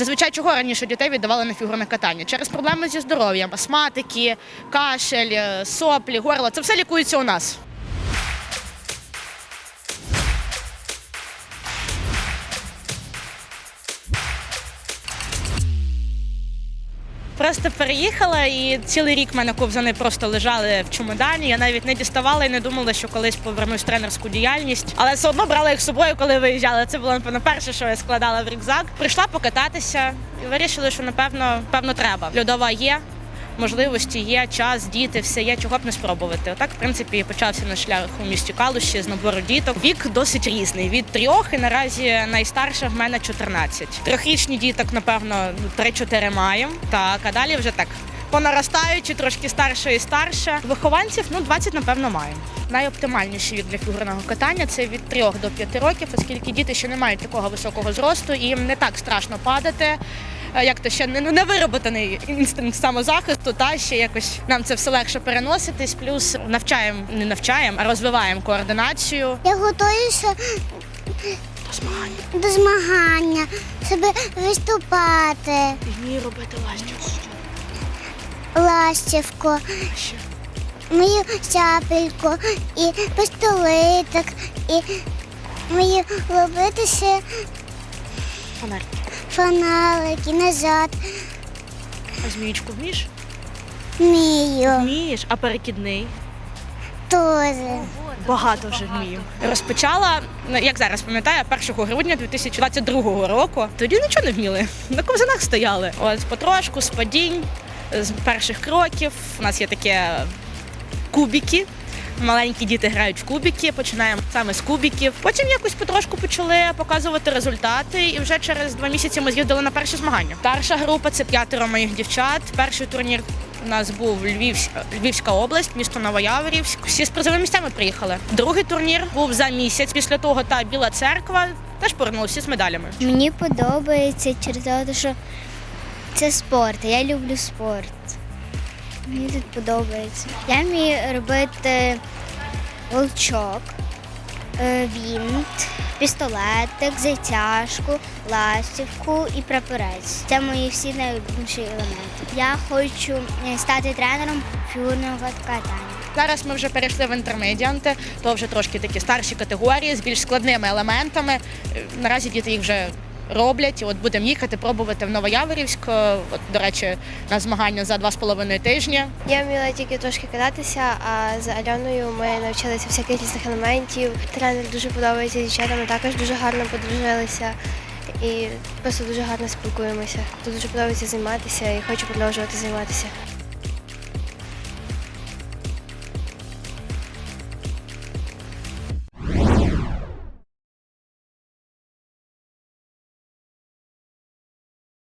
Зазвичай чого раніше дітей віддавали на фігурне катання? Через проблеми зі здоров'ям, астматики, кашель, е, соплі, горло. Це все лікується у нас. Просто переїхала і цілий рік мене ковзани просто лежали в чемодані. Я навіть не діставала і не думала, що колись повернусь в тренерську діяльність. Але все одно брала їх з собою, коли виїжджала. Це було напевно перше, що я складала в рюкзак. Прийшла покататися і вирішила, що напевно певно треба. Льодова є. Можливості є, час, діти, все є, чого б не спробувати. Отак, в принципі, почався наш шлях у місті Калуші з набору діток. Вік досить різний. Від трьох і наразі найстарша в мене 14. Трьохрічні діток, напевно, ну, 3-4 маємо. Так, а далі вже так. Понаростаючи трошки старше і старше. Вихованців ну 20, напевно, маємо. Найоптимальніший вік для фігурного катання це від 3 до 5 років, оскільки діти ще не мають такого високого зросту, і їм не так страшно падати. Е, Як то ще не, не вироботаний інстинкт самозахисту, та ще якось нам це все легше переноситись. Плюс навчаємо, не навчаємо, а розвиваємо координацію. Я готуюся До змагання. до змагання, щоб виступати, Вмію робити ластівку. ластівку, мою шапельку і пістолетик, і мою робити ще Фонарик. фоналики назад. А зміючку вмієш? Вмію Вмієш, а перекидний. теж. Багато вже вмію. Розпочала, ну, як зараз пам'ятаю, 1 грудня 2022 року. Тоді нічого не вміли. На ковзанах стояли. От потрошку, з падінь, з перших кроків. У нас є таке кубики. Маленькі діти грають в кубики, починаємо саме з кубиків. Потім якось потрошку почали показувати результати, і вже через два місяці ми з'їздили на перші змагання. Старша група це п'ятеро моїх дівчат. Перший турнір у нас був Львівська, Львівська область, місто Новояворівськ. Всі з призовими місцями приїхали. Другий турнір був за місяць. Після того та Біла церква теж повернулися з медалями. Мені подобається через те, що це спорт. Я люблю спорт. Мені тут подобається. Я вмію робити волчок, е, вінт, пістолетик, затяжку, ластівку і прапорець. Це мої всі найулюбленіші елементи. Я хочу е, стати тренером фігурного катання. Зараз ми вже перейшли в інтермедіанти, то вже трошки такі старші категорії з більш складними елементами. Е, Наразі діти їх вже роблять. От будемо їхати, пробувати в Новояворівськ. Е, От, до речі, на змагання за два з половиною тижні. Я вміла тільки трошки кататися, а з Альоною ми навчилися всяких різних елементів. Тренер дуже подобається дівчатами, також дуже гарно подружилися і просто дуже гарно спілкуємося. Тут дуже подобається займатися і хочу продовжувати займатися.